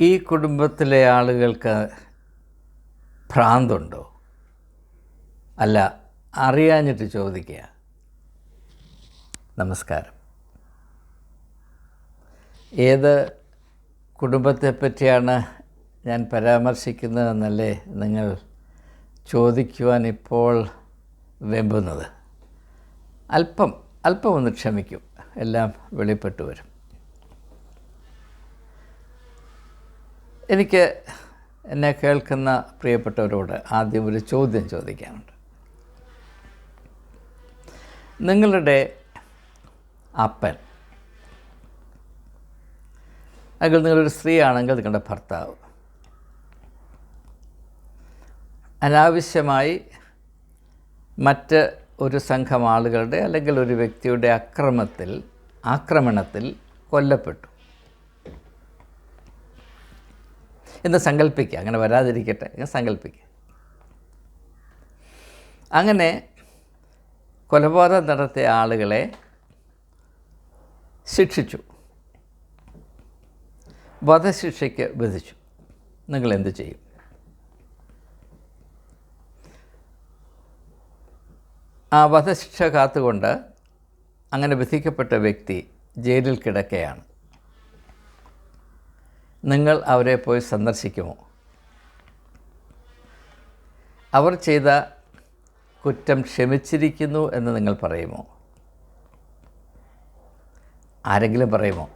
ഈ കുടുംബത്തിലെ ആളുകൾക്ക് ഭ്രാന്തുണ്ടോ? അല്ല അറിയാഞ്ഞിട്ട് ചോദിക്കുക. നമസ്കാരം. ഏത് കുടുംബത്തെ പറ്റിയാണ് ഞാൻ പരാമർശിക്കുന്നതെന്നല്ലേ നിങ്ങൾ ചോദിക്കുവാൻ ഇപ്പോൾ വെമ്പുന്നത്? അല്പം അല്പം ഒന്ന് ക്ഷമിക്കും. എല്ലാം വെളിപ്പെട്ടു വരും. എനിക്ക് എന്നെ കേൾക്കുന്ന പ്രിയപ്പെട്ടവരോട് ആദ്യം ഒരു ചോദ്യം ചോദിക്കാനുണ്ട്. നിങ്ങളുടെ അപ്പൻ അല്ലെങ്കിൽ നിങ്ങളൊരു സ്ത്രീയാണെങ്കിൽ നിങ്ങളുടെ ഭർത്താവ് അനാവശ്യമായി മറ്റ് ഒരു സംഘം ആളുകളുടെ അല്ലെങ്കിൽ ഒരു വ്യക്തിയുടെ അക്രമത്തിൽ ആക്രമണത്തിൽ കൊല്ലപ്പെട്ടു. എന്ന് സങ്കല്പിക്കുക അങ്ങനെ വരാതിരിക്കട്ടെ. സങ്കല്പിക്കുക അങ്ങനെ കൊലപാതകം നടത്തിയ ആളുകളെ ശിക്ഷിച്ചു. വധശിക്ഷയ്ക്ക് വിധിച്ചു. നിങ്ങൾ എന്ത് ചെയ്യും? ആ വധശിക്ഷ കാത്തുകൊണ്ട് അങ്ങനെ വിധിക്കപ്പെട്ട വ്യക്തി ജയിലിൽ കിടക്കുകയാണ്. നിങ്ങൾ അവരെ പോയി സന്ദർശിക്കുമോ? അവർ ചെയ്ത കുറ്റം ക്ഷമിച്ചിരിക്കുന്നു എന്ന് നിങ്ങൾ പറയുമോ? ആരെങ്കിലും പറയുമോ?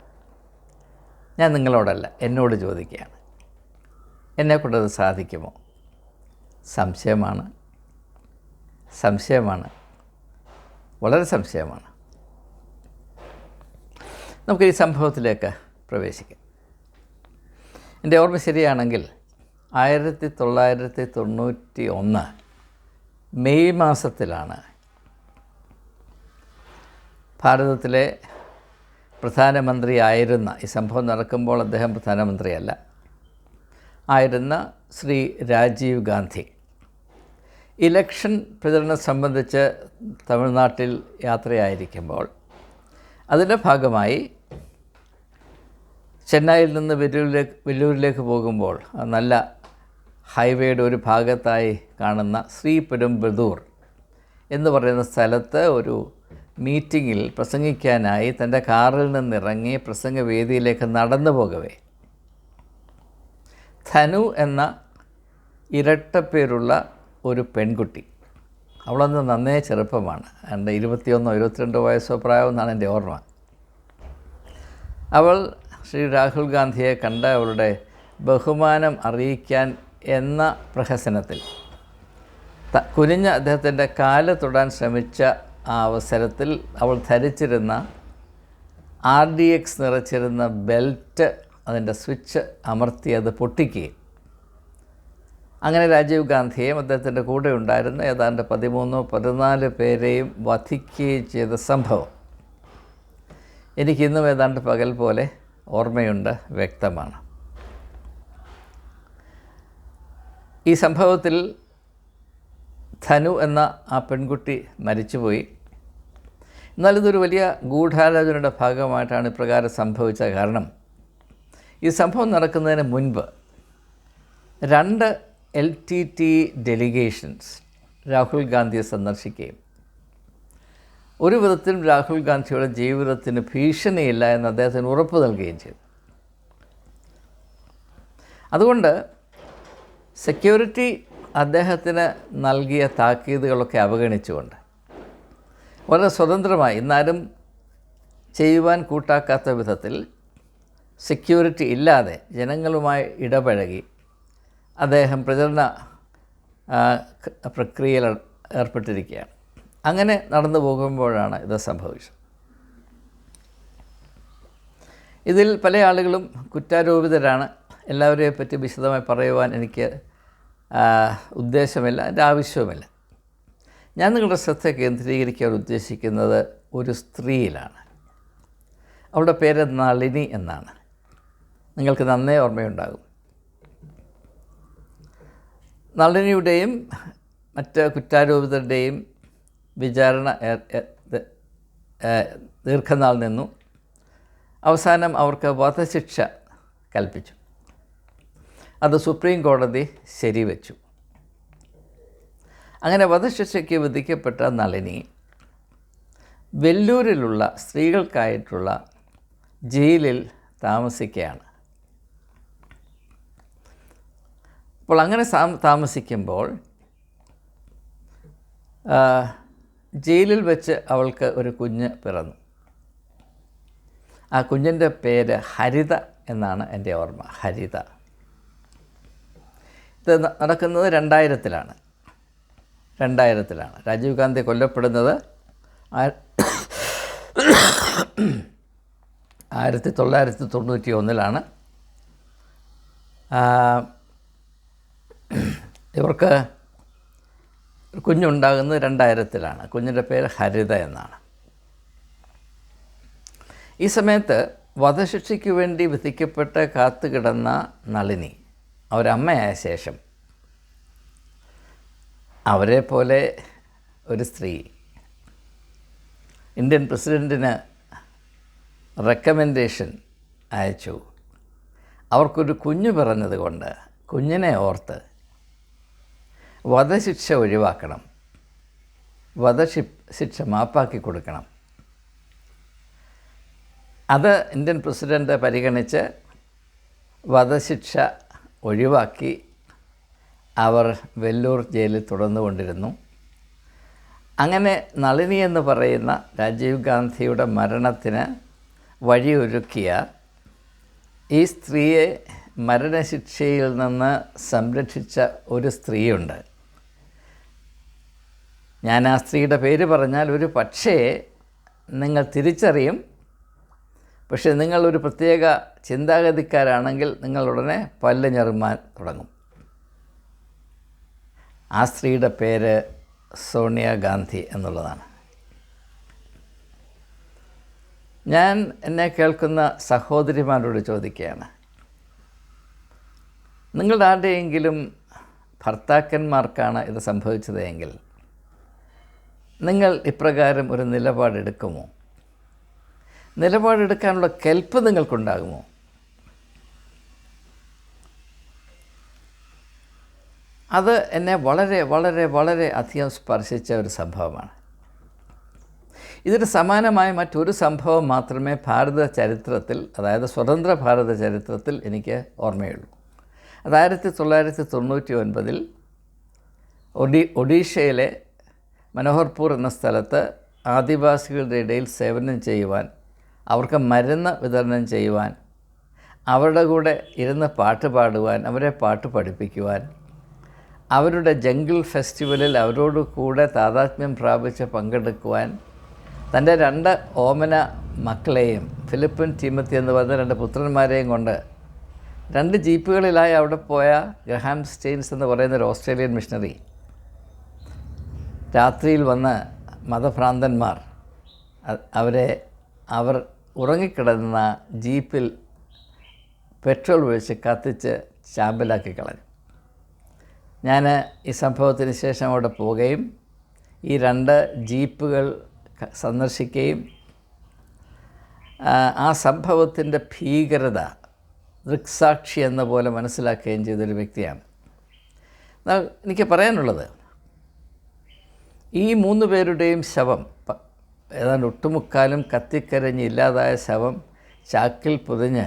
ഞാൻ നിങ്ങളോടല്ല എന്നോട് ചോദിക്കുകയാണ്. എന്നെക്കൊണ്ടത് സാധിക്കുമോ? സംശയമാണ്. സംശയമാണ്. വളരെ സംശയമാണ്. നമുക്ക് ഈ സംഭവത്തിലേക്ക് പ്രവേശിക്കാം. എന്റെ ഓർമ്മ ശരിയാണെങ്കിൽ ആയിരത്തി തൊള്ളായിരത്തി തൊണ്ണൂറ്റി ഒന്ന് മെയ് മാസത്തിലാണ് ഭാരതത്തിലെ പ്രധാനമന്ത്രിയായിരുന്ന ഈ സംഭവം നടക്കുമ്പോൾ അദ്ദേഹം പ്രധാനമന്ത്രിയല്ല ആയിരുന്ന ശ്രീ രാജീവ് ഗാന്ധി. ഇലക്ഷൻ പ്രചരണം സംബന്ധിച്ച് തമിഴ്നാട്ടിൽ യാത്രയായിരിക്കുമ്പോൾ അതിന്റെ ഭാഗമായി ചെന്നൈയിൽ നിന്ന് വെല്ലൂരിലേക്ക് വെല്ലൂരിലേക്ക് പോകുമ്പോൾ നല്ല ഹൈവേയുടെ ഒരു ഭാഗത്തായി കാണുന്ന ശ്രീ പെരുമ്പതൂർ എന്ന് പറയുന്ന സ്ഥലത്ത് ഒരു മീറ്റിങ്ങിൽ പ്രസംഗിക്കാനായി തന്റെ കാറിൽ നിന്നിറങ്ങി പ്രസംഗവേദിയിലേക്ക് നടന്നു പോകവേ. ധനു എന്ന ഇരട്ടപ്പേരുള്ള ഒരു പെൺകുട്ടി. അവളന്ന് നന്നേ ചെറുപ്പമാണ്. എന്റെ ഇരുപത്തിയൊന്നോ ഇരുപത്തിരണ്ടോ വയസ്സോ പ്രായമെന്നാണ് എന്റെ ഓർമ്മ. അവൾ ശ്രീ രാഹുൽ ഗാന്ധിയെ കണ്ട അവളുടെ ബഹുമാനം അറിയിക്കാൻ എന്ന പ്രഹസനത്തിൽ. കുനിഞ്ഞ അദ്ദേഹത്തിന്റെ കാൽ തൊടാൻ ശ്രമിച്ച ആ അവസരത്തിൽ അവൾ ധരിച്ചിരുന്ന ആർ ഡി എക്സ് നിറച്ചിരുന്ന ബെൽറ്റ് അതിന്റെ സ്വിച്ച് അമർത്തി അത് പൊട്ടിക്കുകയും. അങ്ങനെ രാജീവ് ഗാന്ധിയെയും അദ്ദേഹത്തിന്റെ കൂടെ ഉണ്ടായിരുന്ന. ഏതാണ്ട് പതിമൂന്നോ പതിനാല് പേരെയും വധിക്കുകയും ചെയ്ത സംഭവം. എനിക്കിന്നും ഏതാണ്ട് പകൽ പോലെ ഓർമ്മയുണ്ട് വ്യക്തമാണ്. ഈ സംഭവത്തിൽ ധനു എന്ന ആ പെൺകുട്ടി മരിച്ചുപോയി. എന്നാൽ ഇതൊരു വലിയ ഗൂഢാലോചനയുടെ ഭാഗമായിട്ടാണ് ഇപ്രകാരം സംഭവിച്ച കാരണം. ഈ സംഭവം നടക്കുന്നതിന് മുൻപ് രണ്ട് L T T delegations Rahul ഗാന്ധിയെ സന്ദർശിക്കുകയും ഒരു വിധത്തിലും രാഹുൽ ഗാന്ധിയുടെ ജീവിതത്തിന് ഭീഷണിയില്ല എന്ന് അദ്ദേഹത്തിന് ഉറപ്പ് നൽകുകയും ചെയ്തു. അതുകൊണ്ട് സെക്യൂരിറ്റി അദ്ദേഹത്തിന് നൽകിയ താക്കീതുകളൊക്കെ അവഗണിച്ചുകൊണ്ട് വളരെ സ്വതന്ത്രമായി ഇന്നാരും ചെയ്യുവാൻ കൂട്ടാക്കാത്ത വിധത്തിൽ സെക്യൂരിറ്റി ഇല്ലാതെ ജനങ്ങളുമായി ഇടപഴകി അദ്ദേഹം പ്രചരണ പ്രക്രിയയിൽ ഏർപ്പെട്ടിരിക്കുകയാണ്. അങ്ങനെ നടന്നു പോകുമ്പോഴാണ് ഇത് സംഭവിച്ചത്. ഇതിൽ പല ആളുകളും കുറ്റാരോപിതരാണ്. എല്ലാവരെയും പറ്റി വിശദമായി പറയുവാൻ എനിക്ക് ഉദ്ദേശമില്ല എന്റെ ആവശ്യവുമില്ല. ഞാൻ നിങ്ങളുടെ ശ്രദ്ധ കേന്ദ്രീകരിക്കാൻ ഉദ്ദേശിക്കുന്നത് ഒരു സ്ത്രീയിലാണ്. അവളുടെ പേര് നളിനി എന്നാണ്. നിങ്ങൾക്ക് നന്നേ ഓർമ്മയുണ്ടാകും. നളിനിയുടെയും മറ്റ് കുറ്റാരോപിതരുടെയും വിചാരണ ദീർഘനാൾ നിന്നു. അവസാനം അവർക്ക് വധശിക്ഷ കൽപ്പിച്ചു. അത് സുപ്രീം കോടതി ശരിവെച്ചു. അങ്ങനെ വധശിക്ഷയ്ക്ക് വിധിക്കപ്പെട്ട നളിനി വെല്ലൂരിലുള്ള സ്ത്രീകൾക്കായിട്ടുള്ള ജയിലിൽ താമസിക്കുകയാണ്. അപ്പോൾ അങ്ങനെ താമസിക്കുമ്പോൾ ജയിലിൽ വെച്ച് അവൾക്ക് ഒരു കുഞ്ഞ് പിറന്നു. ആ കുഞ്ഞിന്റെ പേര് ഹരിത എന്നാണ് എന്റെ ഓർമ്മ. ഹരിത. ഇത് നടക്കുന്നത് രണ്ടായിരത്തിലാണ്. രണ്ടായിരത്തിലാണ്. രാജീവ് ഗാന്ധി കൊല്ലപ്പെടുന്നത് ആയിരത്തി തൊള്ളായിരത്തി തൊണ്ണൂറ്റി ഒന്നിലാണ് ഇവർക്ക് കുഞ്ഞുണ്ടാകുന്നത് രണ്ടായിരത്തിലാണ്. കുഞ്ഞിന്റെ പേര് ഹരിത എന്നാണ്. ഈ സമയത്ത് വധശിക്ഷയ്ക്ക് വേണ്ടി വിധിക്കപ്പെട്ട് കാത്തുകിടന്ന നളിനി അവരമ്മയായ ശേഷം അവരെ പോലെ ഒരു സ്ത്രീ ഇന്ത്യൻ പ്രസിഡന്റിന് റെക്കമെൻഡേഷൻ അയച്ചു. അവർക്കൊരു കുഞ്ഞു പിറന്നതുകൊണ്ട് കുഞ്ഞിനെ ഓർത്ത് വധശിക്ഷ ഒഴിവാക്കണം. വധശി ശിക്ഷ മാപ്പാക്കി കൊടുക്കണം. അത് ഇന്ത്യൻ പ്രസിഡന്റ് പരിഗണിച്ച് വധശിക്ഷ ഒഴിവാക്കി അവർ വെല്ലൂർ ജയിലിൽ തുടർന്നുകൊണ്ടിരുന്നു അങ്ങനെ നളിനി എന്ന് പറയുന്ന രാജീവ് ഗാന്ധിയുടെ മരണത്തിന് വഴിയൊരുക്കിയ ഈ സ്ത്രീയെ മരണശിക്ഷയിൽ നിന്ന് സംരക്ഷിച്ച ഒരു സ്ത്രീയുണ്ട്. ഞാൻ ആ സ്ത്രീയുടെ പേര് പറഞ്ഞാൽ ഒരു പക്ഷേ നിങ്ങൾ തിരിച്ചറിയും. പക്ഷേ നിങ്ങളൊരു പ്രത്യേക ചിന്താഗതിക്കാരാണെങ്കിൽ നിങ്ങൾ ഉടനെ പല്ല് ഞെറുമാൻ തുടങ്ങും. ആ സ്ത്രീയുടെ പേര് സോണിയ ഗാന്ധി എന്നുള്ളതാണ്. ഞാൻ എന്നെ കേൾക്കുന്ന സഹോദരിമാരോട് ചോദിക്കുകയാണ്. നിങ്ങളുടെ ആരുടെയെങ്കിലും ഭർത്താക്കന്മാർക്കാണ് ഇത് സംഭവിച്ചത് എങ്കിൽ നിങ്ങൾ ഇപ്രകാരം ഒരു നിലപാടെടുക്കുമോ? നിലപാടെടുക്കാനുള്ള കെൽപ്പ് നിങ്ങൾക്കുണ്ടാകുമോ? അത് എന്നെ വളരെ വളരെ വളരെ അധികം സ്പർശിച്ച ഒരു സംഭവമാണ്. ഇതിന് സമാനമായ മറ്റൊരു സംഭവം മാത്രമേ ഭാരത ചരിത്രത്തിൽ അതായത് സ്വതന്ത്ര ഭാരത ചരിത്രത്തിൽ എനിക്ക് ഓർമ്മയുള്ളൂ. അത് ആയിരത്തി തൊള്ളായിരത്തി തൊണ്ണൂറ്റി ഒൻപതിൽ ഒഡി ഒഡീഷയിലെ മനോഹർപൂർ എന്ന സ്ഥലത്ത് ആദിവാസികളുടെ ഇടയിൽ സേവനം ചെയ്യുവാൻ അവർക്ക് മരുന്ന് വിതരണം ചെയ്യുവാൻ അവരുടെ കൂടെ ഇരുന്ന് പാട്ട് പാടുവാൻ അവരെ പാട്ട് പഠിപ്പിക്കുവാൻ അവരുടെ ജംഗിൾ ഫെസ്റ്റിവലിൽ അവരോട് കൂടെ താതാത്മ്യം പ്രാപിച്ച് പങ്കെടുക്കുവാൻ തന്റെ രണ്ട് ഓമന മക്കളെയും ഫിലിപ്പൻ ടീമത്തി എന്ന് പറഞ്ഞ രണ്ട് പുത്രന്മാരെയും കൊണ്ട് രണ്ട് ജീപ്പുകളിലായി അവിടെ പോയ ഗ്രഹാം സ്റ്റെയിൻസ് എന്ന് പറയുന്ന ഒരു ഓസ്ട്രേലിയൻ മിഷണറി രാത്രിയിൽ വന്ന മതഭ്രാന്തന്മാർ അവരെ അവർ ഉറങ്ങിക്കിടന്ന ജീപ്പിൽ പെട്രോൾ ഒഴിച്ച് കത്തിച്ച് ചാമ്പലാക്കി കളഞ്ഞു. ഞാൻ ഈ സംഭവത്തിന് ശേഷം അവിടെ പോവുകയും ഈ രണ്ട് ജീപ്പുകൾ സന്ദർശിക്കുകയും ആ, സംഭവത്തിന്റെ ഭീകരത ദൃക്സാക്ഷി എന്ന പോലെ മനസ്സിലാക്കുകയും ചെയ്തൊരു വ്യക്തിയാണ്. എനിക്ക് പറയാനുള്ളത് ഈ മൂന്ന് പേരുടെയും ശവം ഏതാണ്ട് ഒട്ടുമുക്കാലും കത്തിക്കരഞ്ഞ് ഇല്ലാതായ ശവം ചാക്കിൽ പൊതിഞ്ഞ്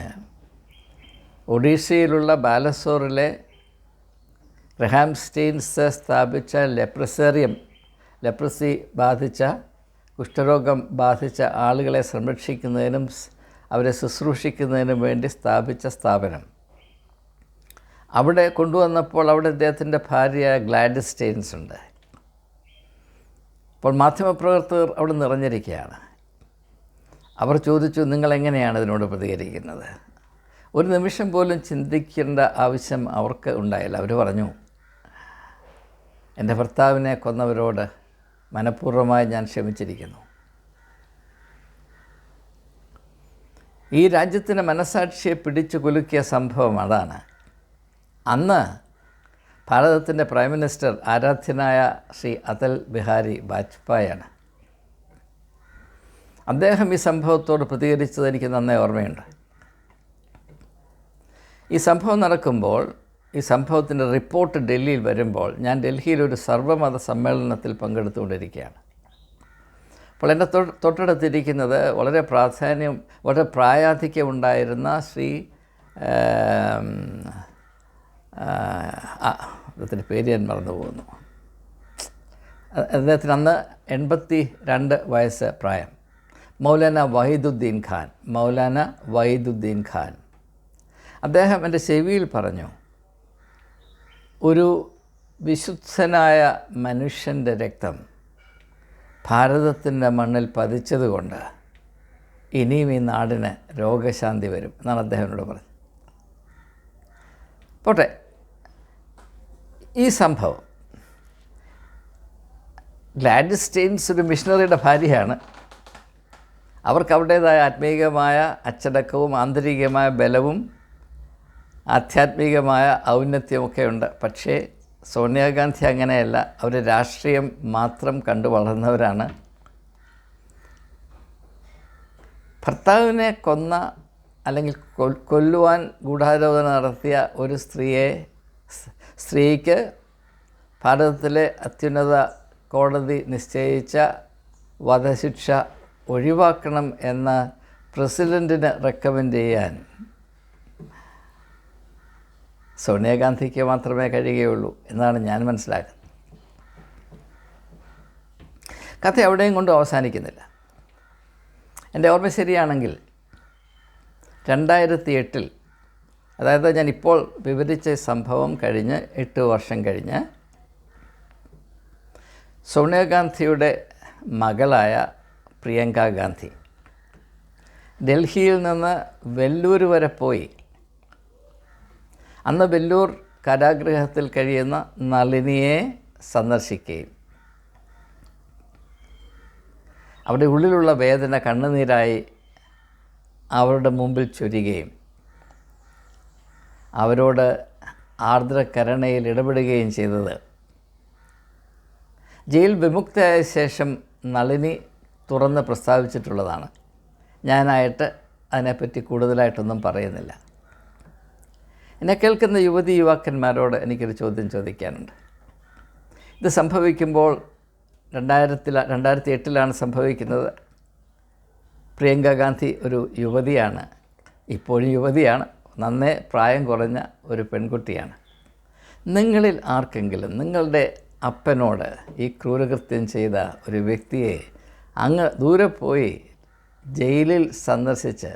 ഒഡീഷയിലുള്ള ബാലസോറിലെ റഹാം സ്റ്റെയിൻസ് സ്ഥാപിച്ച ലെപ്രസേറിയം ലെപ്രസി ബാധിച്ച കുഷ്ഠരോഗം ബാധിച്ച ആളുകളെ സംരക്ഷിക്കുന്നതിനും അവരെ ശുശ്രൂഷിക്കുന്നതിനും വേണ്ടി സ്ഥാപിച്ച സ്ഥാപനം. അവിടെ കൊണ്ടുവന്നപ്പോൾ അവിടെ അദ്ദേഹത്തിന്റെ ഭാര്യ ഗ്ലാഡിസ് സ്റ്റെയിൻസ് ഉണ്ട്. അപ്പോൾ മാധ്യമപ്രവർത്തകർ അവിടെ നിറഞ്ഞിരിക്കുകയാണ്. അവർ ചോദിച്ചു നിങ്ങൾ എങ്ങനെയാണ് ഇതിനോട് പ്രതികരിക്കുന്നത്? ഒരു നിമിഷം പോലും ചിന്തിക്കേണ്ട ആവശ്യം അവർക്ക് ഉണ്ടായില്ല. അവർ പറഞ്ഞു എന്റെ ഭർത്താവിനെ കൊന്നവരോട് മനഃപൂർവമായി ഞാൻ ക്ഷമിച്ചിരിക്കുന്നു. ഈ രാജ്യത്തിന്റെ മനസാക്ഷിയെ പിടിച്ചു കുലുക്കിയ സംഭവം അതാണ്. അന്ന് ഭാരതത്തിന്റെ പ്രൈം മിനിസ്റ്റർ ആരാധ്യനായ ശ്രീ അതൽ ബിഹാരി വാജ്പേയിയാണ്. അദ്ദേഹം ഈ സംഭവത്തോട് പ്രതികരിച്ചത് എനിക്ക് നന്നായി ഓർമ്മയുണ്ട്. ഈ സംഭവം നടക്കുമ്പോൾ ഈ സംഭവത്തിന്റെ റിപ്പോർട്ട് ഡൽഹിയിൽ വരുമ്പോൾ ഞാൻ ഡൽഹിയിൽ ഒരു സർവമത സമ്മേളനത്തിൽ പങ്കെടുത്തുകൊണ്ടിരിക്കുകയാണ്. അപ്പോൾ എന്റെ തൊട്ടടുത്തിരിക്കുന്നത് വളരെ പ്രാധാന്യം വളരെ പ്രായാധിക്യമുണ്ടായിരുന്ന ശ്രീ അദ്ദേഹത്തിന്റെ പേര് ഞാൻ മറന്നു പോകുന്നു അദ്ദേഹത്തിന് അന്ന് എൺപത്തി രണ്ട് വയസ്സ് പ്രായം. മൗലാന വഹീദുദ്ദീൻ ഖാൻ മൗലാന വഹീദുദ്ദീൻ ഖാൻ. അദ്ദേഹം എന്റെ ചെവിയിൽ പറഞ്ഞു ഒരു വിശുദ്ധനായ മനുഷ്യന്റെ രക്തം ഭാരതത്തിന്റെ മണ്ണിൽ പതിച്ചതുകൊണ്ട് ഇനിയും ഈ നാടിന് രോഗശാന്തി വരും എന്നാണ് അദ്ദേഹം എന്നോട് പറഞ്ഞത്. പോട്ടെ ഈ സംഭവം. ഗ്ലാഡിസ് സ്റ്റെയിൻസ് ഒരു മിഷണറിയുടെ ഭാര്യയാണ്. അവർക്ക് അവരുടേതായ ആത്മീയമായ അച്ചടക്കവും ആന്തരികമായ ബലവും ആധ്യാത്മികമായ ഔന്നത്യമൊക്കെ ഉണ്ട്. പക്ഷേ സോണിയാഗാന്ധി അങ്ങനെയല്ല. അവർ രാഷ്ട്രീയം മാത്രം കണ്ടു വളർന്നവരാണ്. ഭർത്താവിനെ കൊന്ന അല്ലെങ്കിൽ കൊല്ലുവാൻ ഗൂഢാലോചന നടത്തിയ ഒരു സ്ത്രീയെ സ്ത്രീക്ക് ഭാരതത്തിലെ അത്യുന്നത കോടതി നിശ്ചയിച്ച വധശിക്ഷ ഒഴിവാക്കണം എന്ന് പ്രസിഡന്റിന് റെക്കമെൻഡ് ചെയ്യാൻ സോണിയാഗാന്ധിക്ക് മാത്രമേ കഴിയുകയുള്ളൂ എന്നാണ് ഞാൻ മനസ്സിലാക്കുന്നത്. കഥ എവിടെയും കൊണ്ട് അവസാനിക്കുന്നില്ല. എന്റെ ഓർമ്മ ശരിയാണെങ്കിൽ രണ്ടായിരത്തി എട്ടിൽ അതായത് ഞാൻ ഇപ്പോൾ വിവരിച്ച സംഭവം കഴിഞ്ഞ് എട്ട് വർഷം കഴിഞ്ഞ് സോണിയാഗാന്ധിയുടെ മകളായ പ്രിയങ്ക ഗാന്ധി ഡൽഹിയിൽ നിന്ന് വെല്ലൂർ വരെ പോയി. അന്ന് വെല്ലൂർ കാരാഗൃഹത്തിൽ കഴിയുന്ന നളിനിയെ സന്ദർശിക്കുകയും അവിടെ ഉള്ളിലുള്ള വേദന കണ്ണുനീരായി അവരുടെ മുമ്പിൽ ചൊരിയുകയും അവരോട് ആർദ്രകരുണയിൽ ഇടപെടുകയും ചെയ്തത്. ജയിൽ വിമുക്തയായ ശേഷം നളിനി തുറന്ന് പ്രസ്താവിച്ചിട്ടുള്ളതാണ്. ഞാനായിട്ട് അതിനെപ്പറ്റി കൂടുതലായിട്ടൊന്നും പറയുന്നില്ല. എന്നെ കേൾക്കുന്ന യുവതി യുവാക്കന്മാരോട് എനിക്കൊരു ചോദ്യം ചോദിക്കാനുണ്ട്. ഇത് സംഭവിക്കുമ്പോൾ രണ്ടായിരത്തിൽ രണ്ടായിരത്തി എട്ടിലാണ് സംഭവിക്കുന്നത്. പ്രിയങ്ക ഗാന്ധി ഒരു യുവതിയാണ് ഇപ്പോഴും യുവതിയാണ്. നന്നേ പ്രായം കുറഞ്ഞ ഒരു പെൺകുട്ടിയാണ്. നിങ്ങളിൽ ആർക്കെങ്കിലും നിങ്ങളുടെ അപ്പനോട് ഈ ക്രൂരകൃത്യം ചെയ്ത ഒരു വ്യക്തിയെ അങ്ങ് ദൂരെ പോയി ജയിലിൽ സന്ദർശിച്ച്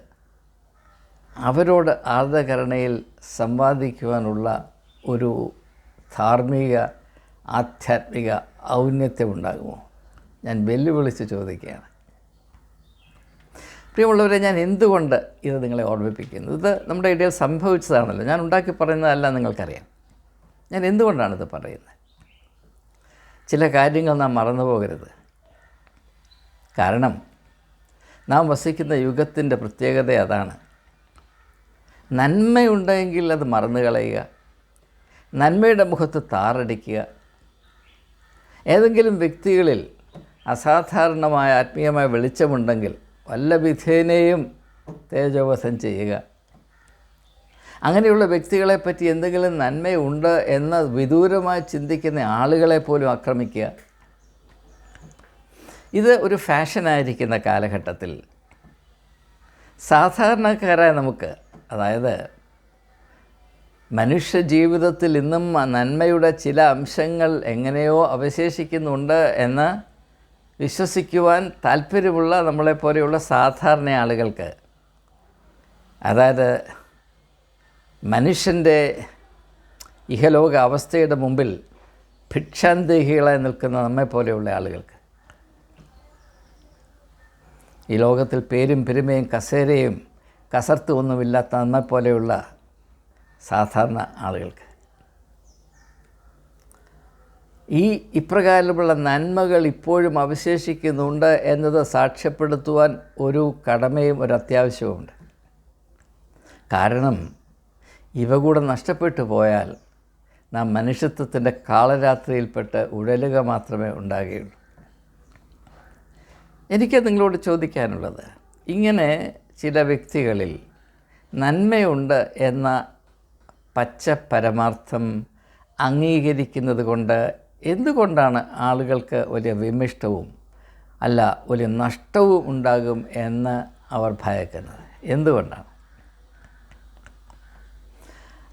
അവരോട് ആർദ്രകരണയിൽ സംവാദിക്കുവാനുള്ള ഒരു ധാർമ്മിക ആധ്യാത്മിക ഔന്നത്യമുണ്ടാകുമോ ഞാൻ വെല്ലുവിളിച്ച് ചോദിക്കുകയാണ്. പ്രിയമുള്ളവരെ ഞാൻ എന്തുകൊണ്ട് ഇത് നിങ്ങളെ ഓർമ്മിപ്പിക്കുന്നു? ഇത് നമ്മുടെ ഇടയിൽ സംഭവിച്ചതാണല്ലോ. ഞാൻ ഉണ്ടാക്കി പറയുന്നതല്ല നിങ്ങൾക്കറിയാം. ഞാൻ എന്തുകൊണ്ടാണ് ഇത് പറയുന്നത്? ചില കാര്യങ്ങൾ നാം മറന്നു പോകരുത്. കാരണം നാം വസിക്കുന്ന യുഗത്തിന്റെ പ്രത്യേകത അതാണ്. നന്മയുണ്ടെങ്കിൽ അത് മറന്നു കളയുക. നന്മയുടെ മുഖത്ത് താറടിക്കുക. ഏതെങ്കിലും വ്യക്തികളിൽ അസാധാരണമായ ആത്മീയമായ വെളിച്ചമുണ്ടെങ്കിൽ വല്ല വിധേനയും തേജോവധം ചെയ്യുക. അങ്ങനെയുള്ള വ്യക്തികളെ പറ്റി എന്തെങ്കിലും നന്മയുണ്ട് എന്ന് വിദൂരമായി ചിന്തിക്കുന്ന ആളുകളെ പോലും ആക്രമിക്കുക. ഇത് ഒരു ഫാഷനായിരിക്കുന്ന കാലഘട്ടത്തിൽ സാധാരണക്കാരായ നമുക്ക് അതായത് മനുഷ്യ ജീവിതത്തിൽ ഇന്നും നന്മയുടെ ചില അംശങ്ങൾ എങ്ങനെയോ അവശേഷിക്കുന്നുണ്ട് എന്ന് വിശ്വസിക്കുവാൻ താല്പര്യമുള്ള നമ്മളെപ്പോലെയുള്ള സാധാരണ ആളുകൾക്ക്. അതായത് മനുഷ്യന്റെ ഇഹലോക അവസ്ഥയുടെ മുമ്പിൽ ഭിക്ഷാന്തേഹികളായി നിൽക്കുന്ന നമ്മെപ്പോലെയുള്ള ആളുകൾക്ക്. ഈ ലോകത്തിൽ പേരും പെരുമയും കസേരയും കസർത്തൊന്നുമില്ലാത്ത നമ്മെപ്പോലെയുള്ള സാധാരണ ആളുകൾക്ക്. ഈ ഇപ്രകാരമുള്ള നന്മകൾ ഇപ്പോഴും അവശേഷിക്കുന്നുണ്ട് എന്നത് സാക്ഷ്യപ്പെടുത്തുവാൻ ഒരു കടമയും ഒരു അത്യാവശ്യവുമുണ്ട്. കാരണം ഇവ കൂടെ നഷ്ടപ്പെട്ടു പോയാൽ നാം മനുഷ്യത്വത്തിന്റെ കാളരാത്രിയിൽപ്പെട്ട് ഉഴലുക മാത്രമേ ഉണ്ടാകുകയുള്ളൂ. എനിക്ക് നിങ്ങളോട് ചോദിക്കാനുള്ളത്. ഇങ്ങനെ ചില വ്യക്തികളിൽ നന്മയുണ്ട് എന്ന പച്ച പരമാർത്ഥം അംഗീകരിക്കുന്നത് കൊണ്ട് എന്തുകൊണ്ടാണ് ആളുകൾക്ക് വലിയ വിമിഷ്ടവും അല്ല വലിയ നഷ്ടവും ഉണ്ടാകും എന്ന് അവർ ഭയക്കുന്നത്? എന്തുകൊണ്ടാണ്?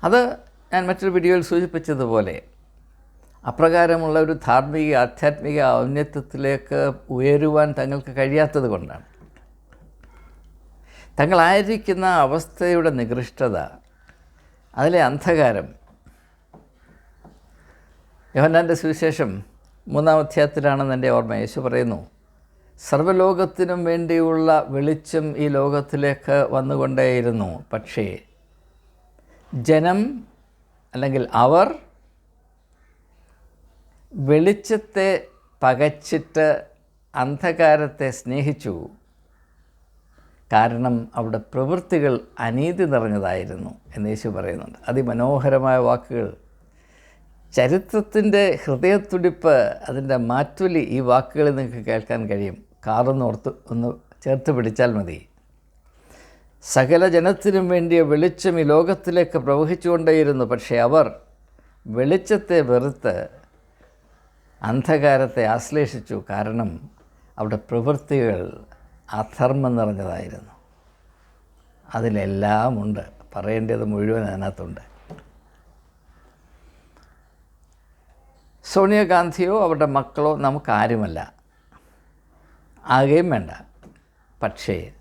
അത് ഞാൻ മറ്റൊരു വീഡിയോയിൽ സൂചിപ്പിച്ചതുപോലെ അപ്രകാരമുള്ള ഒരു ധാർമ്മിക ആധ്യാത്മിക ഔന്നത്യത്തിലേക്ക് ഉയരുവാൻ തങ്ങൾക്ക് കഴിയാത്തത് കൊണ്ടാണ്. തങ്ങളായിരിക്കുന്ന അവസ്ഥയുടെ നികൃഷ്ടത അതിലെ അന്ധകാരം യോഹന്നാന്റെ സുവിശേഷം മൂന്നാം അധ്യായത്തിലാണെന്ന് എന്റെ ഓർമ്മ. യേശു പറയുന്നു സർവലോകത്തിനും വേണ്ടിയുള്ള വെളിച്ചം ഈ ലോകത്തിലേക്ക് വന്നുകൊണ്ടേയിരുന്നു. പക്ഷേ ജനം അല്ലെങ്കിൽ അവർ വെളിച്ചത്തെ പകച്ചിട്ട് അന്ധകാരത്തെ സ്നേഹിച്ചു. കാരണം അവിടെ പ്രവൃത്തികൾ അനീതി നിറഞ്ഞതായിരുന്നു എന്ന് യേശു പറയുന്നുണ്ട്. അതിമനോഹരമായ വാക്കുകൾ ചരിത്രത്തിന്റെ ഹൃദയത്തുടിപ്പ് അതിന്റെ മാറ്റൊലി ഈ വാക്കുകളിൽ നിങ്ങൾക്ക് കേൾക്കാൻ കഴിയും. കാറൊന്ന് ഓർത്ത് ഒന്ന് ചേർത്ത് പിടിച്ചാൽ മതി. സകല ജനത്തിനും വേണ്ടിയ വെളിച്ചം ഈ ലോകത്തിലേക്ക് പ്രവഹിച്ചുകൊണ്ടേയിരുന്നു പക്ഷേ അവർ വെളിച്ചത്തെ വെറുത്ത് അന്ധകാരത്തെ ആശ്ലേഷിച്ചു. കാരണം അവിടെ പ്രവൃത്തികൾ അധർമ്മം നിറഞ്ഞതായിരുന്നു. അതിലെല്ലാമുണ്ട് പറയേണ്ടത് മുഴുവൻ അതിനകത്തുണ്ട്. സോണിയാഗാന്ധിയോ അവരുടെ മക്കളോ നമുക്കാരുമല്ല. ആകുകയും വേണ്ട. പക്ഷേ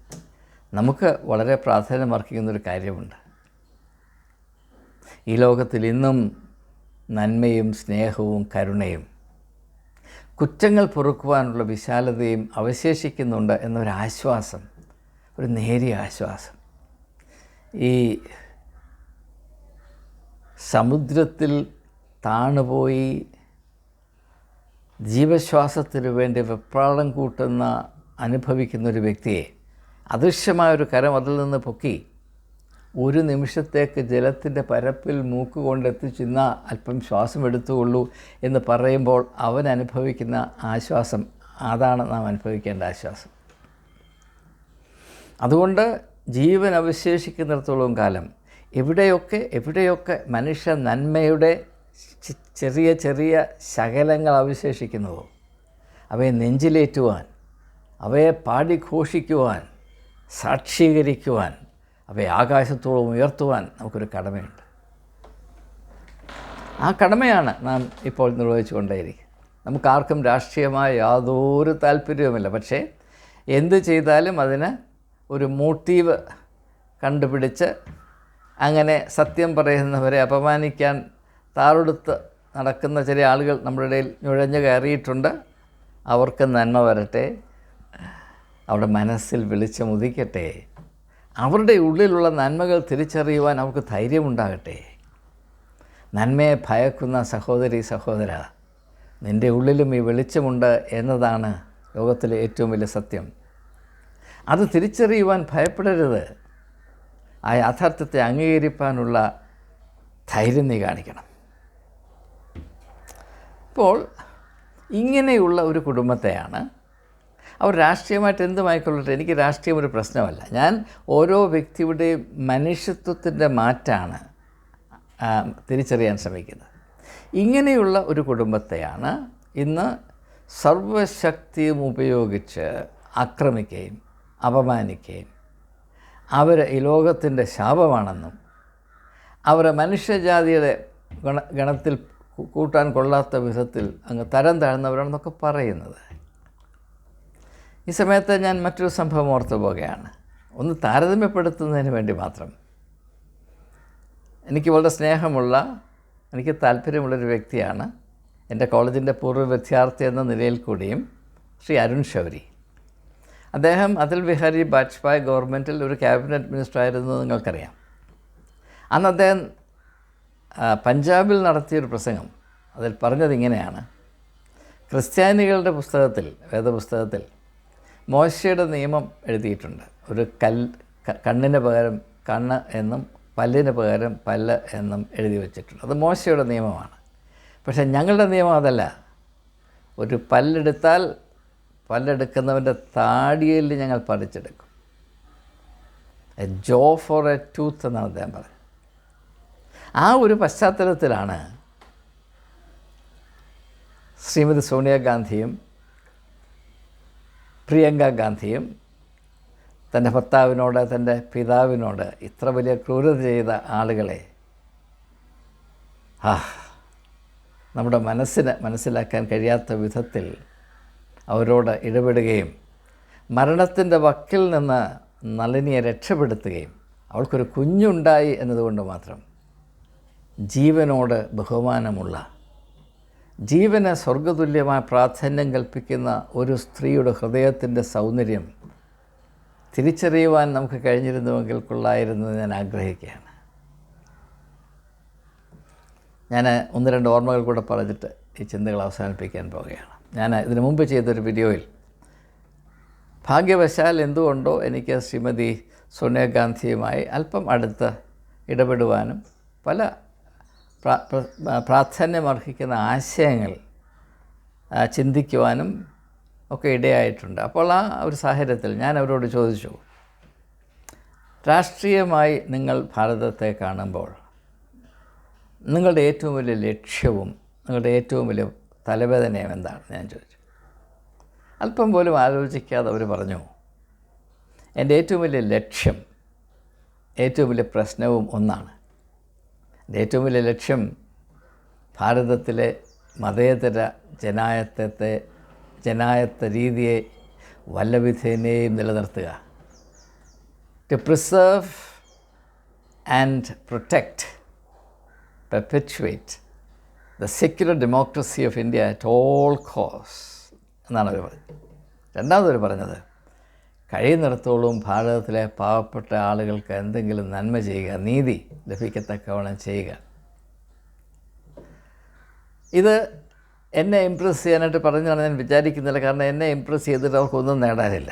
നമുക്ക് വളരെ പ്രാധാന്യമർഹിക്കുന്നൊരു കാര്യമുണ്ട്. ഈ ലോകത്തിൽ ഇന്നും നന്മയും സ്നേഹവും കരുണയും കുറ്റങ്ങൾ പൊറുക്കുവാനുള്ള വിശാലതയും അവശേഷിക്കുന്നുണ്ട് എന്നൊരാശ്വാസം ഒരു നേരിയ ആശ്വാസം. ഈ സമുദ്രത്തിൽ താണുപോയി ജീവശ്വാസത്തിനു വേണ്ടി വെപ്രാളം കൂട്ടുന്ന അനുഭവിക്കുന്ന ഒരു വ്യക്തിയെ അദൃശ്യമായൊരു കരം അതിൽ നിന്ന് പൊക്കി ഒരു നിമിഷത്തേക്ക് ജലത്തിന്റെ പരപ്പിൽ മൂക്ക് കൊണ്ടെത്തിച്ചിന്ന അല്പം ശ്വാസം എടുത്തുകൊള്ളൂ എന്ന് പറയുമ്പോൾ അവൻ അനുഭവിക്കുന്ന ആശ്വാസം അതാണ് നാം അനുഭവിക്കേണ്ട ആശ്വാസം. അതുകൊണ്ട് ജീവൻ അവശേഷിക്കുന്നിടത്തോളം കാലം എവിടെയൊക്കെ എവിടെയൊക്കെ മനുഷ്യ നന്മയുടെ ചെറിയ ചെറിയ ശകലങ്ങൾ അവശേഷിക്കുന്നുവോ അവയെ നെഞ്ചിലേറ്റുവാൻ അവയെ പാടിഘോഷിക്കുവാൻ സാക്ഷീകരിക്കുവാൻ അവയെ ആകാശത്തോളം ഉയർത്തുവാൻ നമുക്കൊരു കടമയുണ്ട്. ആ കടമയാണ് നാം ഇപ്പോൾ നിർവഹിച്ചുകൊണ്ടേയിരിക്കുന്നത്. നമുക്കാർക്കും രാഷ്ട്രീയമായ യാതൊരു താല്പര്യവുമില്ല. പക്ഷേ എന്ത് ചെയ്താലും അതിന് ഒരു മോട്ടീവ് കണ്ടുപിടിച്ച് അങ്ങനെ സത്യം പറയുന്നവരെ അപമാനിക്കാൻ താറെടുത്ത് നടക്കുന്ന ചില ആളുകൾ നമ്മുടെ ഇടയിൽ നുഴഞ്ഞു കയറിയിട്ടുണ്ട്. അവർക്ക് നന്മ വരട്ടെ. അവരുടെ മനസ്സിൽ വിളിച്ചമുദിക്കട്ടെ. അവരുടെ ഉള്ളിലുള്ള നന്മകൾ തിരിച്ചറിയുവാൻ അവർക്ക് ധൈര്യമുണ്ടാകട്ടെ. നന്മയെ ഭയക്കുന്ന സഹോദരി സഹോദര നിന്റെ ഉള്ളിലും ഈ വെളിച്ചമുണ്ട് എന്നതാണ് ലോകത്തിലെ ഏറ്റവും വലിയ സത്യം. അത് തിരിച്ചറിയുവാൻ ഭയപ്പെടരുത്. ആ യാഥാർത്ഥ്യത്തെ അംഗീകരിക്കാനുള്ള ധൈര്യം നീ കാണിക്കണം. ഇപ്പോൾ ഇങ്ങനെയുള്ള ഒരു കുടുംബത്തെയാണ് അവർ രാഷ്ട്രീയമായിട്ട് എന്തുമായിക്കൊള്ളട്ടെ എനിക്ക് രാഷ്ട്രീയം ഒരു പ്രശ്നമല്ല. ഞാൻ ഓരോ വ്യക്തിയുടെയും മനുഷ്യത്വത്തിന്റെ മാറ്റാണ് തിരിച്ചറിയാൻ ശ്രമിക്കുന്നത്. ഇങ്ങനെയുള്ള ഒരു കുടുംബത്തെയാണ് ഇന്ന് സർവശക്തിയും ഉപയോഗിച്ച് ആക്രമിക്കുകയും അപമാനിക്കുകയും അവർ ഈ ലോകത്തിന്റെ ശാപമാണെന്നും അവരെ മനുഷ്യജാതിയുടെ ഗണ ഗണത്തിൽ കൂട്ടാൻ കൊള്ളാത്ത വിധത്തിൽ അങ്ങ് തരം താഴ്ന്നവരാണെന്നൊക്കെ പറയുന്നത്. ഈ സമയത്ത് ഞാൻ മറ്റൊരു സംഭവം ഓർത്തു പോകുകയാണ് ഒന്ന് താരതമ്യപ്പെടുത്തുന്നതിന് വേണ്ടി മാത്രം. എനിക്ക് വളരെ സ്നേഹമുള്ള എനിക്ക് താല്പര്യമുള്ളൊരു വ്യക്തിയാണ്. എന്റെ കോളേജിന്റെ പൂർവ വിദ്യാർത്ഥി എന്ന നിലയിൽ കൂടിയും ശ്രീ അരുൺ ശൗരി. അദ്ദേഹം അടൽ ബിഹാരി വാജ്പേയി ഗവൺമെന്റിൽ ഒരു ക്യാബിനറ്റ് മിനിസ്റ്റർ ആയിരുന്നു നിങ്ങൾക്കറിയാം. അന്ന് അദ്ദേഹം പഞ്ചാബിൽ നടത്തിയൊരു പ്രസംഗം. അതിൽ പറഞ്ഞത് ഇങ്ങനെയാണ്. ക്രിസ്ത്യാനികളുടെ പുസ്തകത്തിൽ വേദപുസ്തകത്തിൽ മോശയുടെ നിയമം എഴുതിയിട്ടുണ്ട്. ഒരു കൽ കണ്ണിന് പകരം കണ്ണ് എന്നും പല്ലിന് പകരം പല്ല് എന്നും എഴുതി വച്ചിട്ടുണ്ട്. അത് മോശയുടെ നിയമമാണ്. പക്ഷേ ഞങ്ങളുടെ നിയമം അതല്ല. ഒരു പല്ലെടുത്താൽ പല്ലെടുക്കുന്നവന്റെ താടിയിൽ ഞങ്ങൾ പറിച്ചെടുക്കും. A jaw for a tooth എന്നാണ് അദ്ദേഹം പറഞ്ഞത്. ആ ഒരു പശ്ചാത്തലത്തിലാണ് ശ്രീമതി സോണിയാഗാന്ധിയും പ്രിയങ്ക ഗാന്ധിയും തന്റെ ഭർത്താവിനോട് തന്റെ പിതാവിനോട് ഇത്ര വലിയ ക്രൂരത ചെയ്ത ആളുകളെ ആ നമ്മുടെ മനസ്സിന് മനസ്സിലാക്കാൻ കഴിയാത്ത വിധത്തിൽ അവരോട് ഇടപെടുകയും മരണത്തിന്റെ വക്കിൽ നിന്ന് നളിനിയെ രക്ഷപ്പെടുത്തുകയും അവൾക്കൊരു കുഞ്ഞുണ്ടായി എന്നതുകൊണ്ട് മാത്രം. ജീവനോട് ബഹുമാനമുള്ള ജീവന് സ്വർഗതുല്യമായ പ്രാധാന്യം കൽപ്പിക്കുന്ന ഒരു സ്ത്രീയുടെ ഹൃദയത്തിന്റെ സൗന്ദര്യം തിരിച്ചറിയുവാൻ നമുക്ക് കഴിഞ്ഞിരുന്നുവെങ്കിൽ കൊള്ളായിരുന്നു ഞാൻ ആഗ്രഹിക്കുകയാണ്. ഞാൻ ഒന്ന് രണ്ട് ഓർമ്മകൾ കൂടെ പറഞ്ഞിട്ട് ഈ ചിന്തകൾ അവസാനിപ്പിക്കാൻ പോവുകയാണ്. ഞാൻ ഇതിനു മുമ്പ് ചെയ്തൊരു വീഡിയോയിൽ ഭാഗ്യവശാൽ എന്തുകൊണ്ടോ എനിക്ക് ശ്രീമതി സോണിയാഗാന്ധിയുമായി അല്പം അടുത്ത് ഇടപെടുവാനും പല പ്രാധാന്യമർഹിക്കുന്ന ആശയങ്ങൾ ചിന്തിക്കുവാനും ഒക്കെ ഇടയായിട്ടുണ്ട്. അപ്പോൾ ആ ഒരു സാഹചര്യത്തിൽ ഞാൻ അവരോട് ചോദിച്ചു രാഷ്ട്രീയമായി നിങ്ങൾ ഭാരതത്തെ കാണുമ്പോൾ നിങ്ങളുടെ ഏറ്റവും വലിയ ലക്ഷ്യവും നിങ്ങളുടെ ഏറ്റവും വലിയ തലവേദനയും എന്താണ്? ഞാൻ ചോദിച്ചു. അല്പം പോലും ആലോചിക്കാതെ അവർ പറഞ്ഞു എന്റെ ഏറ്റവും വലിയ ലക്ഷ്യം ഏറ്റവും വലിയ പ്രശ്നവും ഒന്നാണ്. ഏറ്റവും വലിയ ലക്ഷ്യം ഭാരതത്തിലെ മതേതര ജനായത്തത്തെ ജനായത്ത രീതിയെ വല്ലവിധേനയും നിലനിർത്തുക. To preserve and protect perpetuate the secular democracy of India at all cost എന്നാണ് അവർ പറഞ്ഞത്. രണ്ടാമതൊരു പറഞ്ഞത് കഴിയുന്നിടത്തോളം ഭാരതത്തിലെ പാവപ്പെട്ട ആളുകൾക്ക് എന്തെങ്കിലും നന്മ ചെയ്യുക നീതി ലഭിക്കത്തക്കവണ്ണം ചെയ്യുക. ഇത് എന്നെ ഇമ്പ്രസ് ചെയ്യാനായിട്ട് പറഞ്ഞാണ് ഞാൻ വിചാരിക്കുന്നില്ല. കാരണം എന്നെ ഇംപ്രസ് ചെയ്തിട്ട് അവർക്കൊന്നും നേടാനില്ല.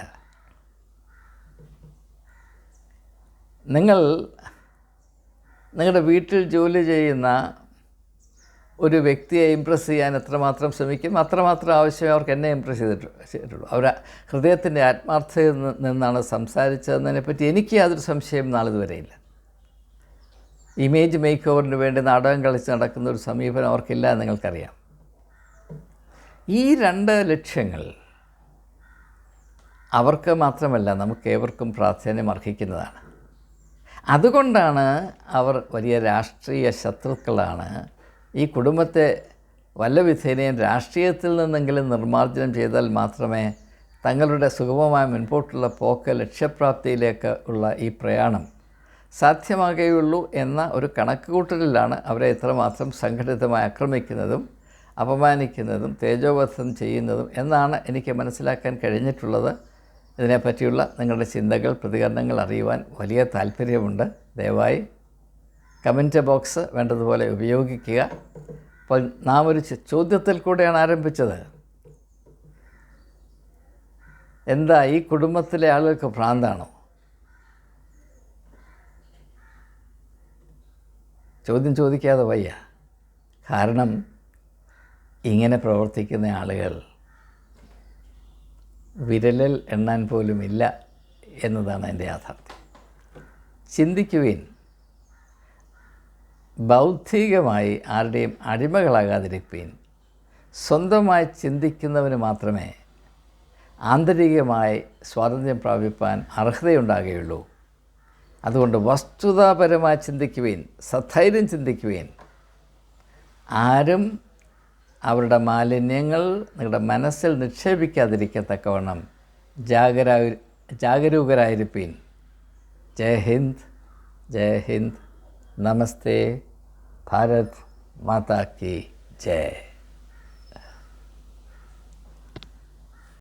നിങ്ങൾ നിങ്ങളുടെ വീട്ടിൽ ജോലി ചെയ്യുന്ന ഒരു വ്യക്തിയെ ഇമ്പ്രസ് ചെയ്യാൻ എത്രമാത്രം ശ്രമിക്കും അത്രമാത്രം ആവശ്യമേ അവർക്ക് എന്നെ ഇമ്പ്രസ് ചെയ്തിട്ട് ചെയ്തിട്ടുള്ളൂ. അവർ ഹൃദയത്തിന്റെ ആത്മാർത്ഥതയിൽ നിന്ന് നിന്നാണ് സംസാരിച്ചതെന്നതിനെപ്പറ്റി എനിക്ക് യാതൊരു സംശയം നാളിതുവരെയില്ല ഇമേജ് മേക്ക് ഓവറിന് വേണ്ടി നാടകം കളിച്ച് നടക്കുന്ന ഒരു സമീപനം അവർക്കില്ല എന്ന് നിങ്ങൾക്കറിയാം. ഈ രണ്ട് ലക്ഷ്യങ്ങൾ അവർക്ക് മാത്രമല്ല നമുക്ക് ഏവർക്കും പ്രാധാന്യം അർഹിക്കുന്നതാണ്. അതുകൊണ്ടാണ് അവർ വലിയ രാഷ്ട്രീയ ശത്രുക്കളാണ് ഈ കുടുംബത്തെ വല്ല വിധേനയും രാഷ്ട്രീയത്തിൽ നിന്നെങ്കിലും നിർമ്മാർജനം ചെയ്താൽ മാത്രമേ തങ്ങളുടെ സുഗമമായ മുൻപോട്ടുള്ള പോക്ക് ലക്ഷ്യപ്രാപ്തിയിലേക്ക് ഉള്ള ഈ പ്രയാണം സാധ്യമാകുകയുള്ളൂ എന്ന ഒരു കണക്കുകൂട്ടലിലാണ് അവരെ ഇത്രമാത്രം സംഘടിതമായി ആക്രമിക്കുന്നതും അപമാനിക്കുന്നതും തേജോവധം ചെയ്യുന്നതും എന്നാണ് എനിക്ക് മനസ്സിലാക്കാൻ കഴിഞ്ഞിട്ടുള്ളത്. ഇതിനെപ്പറ്റിയുള്ള നിങ്ങളുടെ ചിന്തകൾ പ്രതികരണങ്ങൾ അറിയുവാൻ വലിയ താല്പര്യമുണ്ട് ദയവായി കമന്റ് ബോക്സ് വേണ്ടതുപോലെ ഉപയോഗിക്കുക. അപ്പോൾ നാം ഒരു ചോദ്യത്തിൽ കൂടെയാണ് ആരംഭിച്ചത്. എന്താ ഈ കുടുംബത്തിലെ ആളുകൾക്ക് ഭ്രാന്താണോ? ചോദ്യം ചോദിക്കാതെ വയ്യ. കാരണം ഇങ്ങനെ പ്രവർത്തിക്കുന്ന ആളുകൾ വിരലിൽ എണ്ണാൻ പോലുമില്ല എന്നതാണ് എന്റെ യാഥാർത്ഥ്യം. ചിന്തിക്കുവിൻ. ബൗദ്ധികമായി ആരുടെയും അടിമകളാകാതിരിപ്പീൻ. സ്വന്തമായി ചിന്തിക്കുന്നവന് മാത്രമേ ആന്തരികമായി സ്വാതന്ത്ര്യം പ്രാപിപ്പാൻ അർഹതയുണ്ടാകുകയുള്ളൂ. അതുകൊണ്ട് വസ്തുതാപരമായി ചിന്തിക്കുകയും സധൈര്യം ചിന്തിക്കുകയും ആരും അവരുടെ മാലിന്യങ്ങൾ നിങ്ങളുടെ മനസ്സിൽ നിക്ഷേപിക്കാതിരിക്കത്തക്കവണ്ണം ജാഗരാ ജാഗരൂകരായിരിപ്പീൻ. ജയ് ഹിന്ദ് ജയ് ഹിന്ദ്. നമസ്തേ ഭാരത് മാതാ കി ജയ്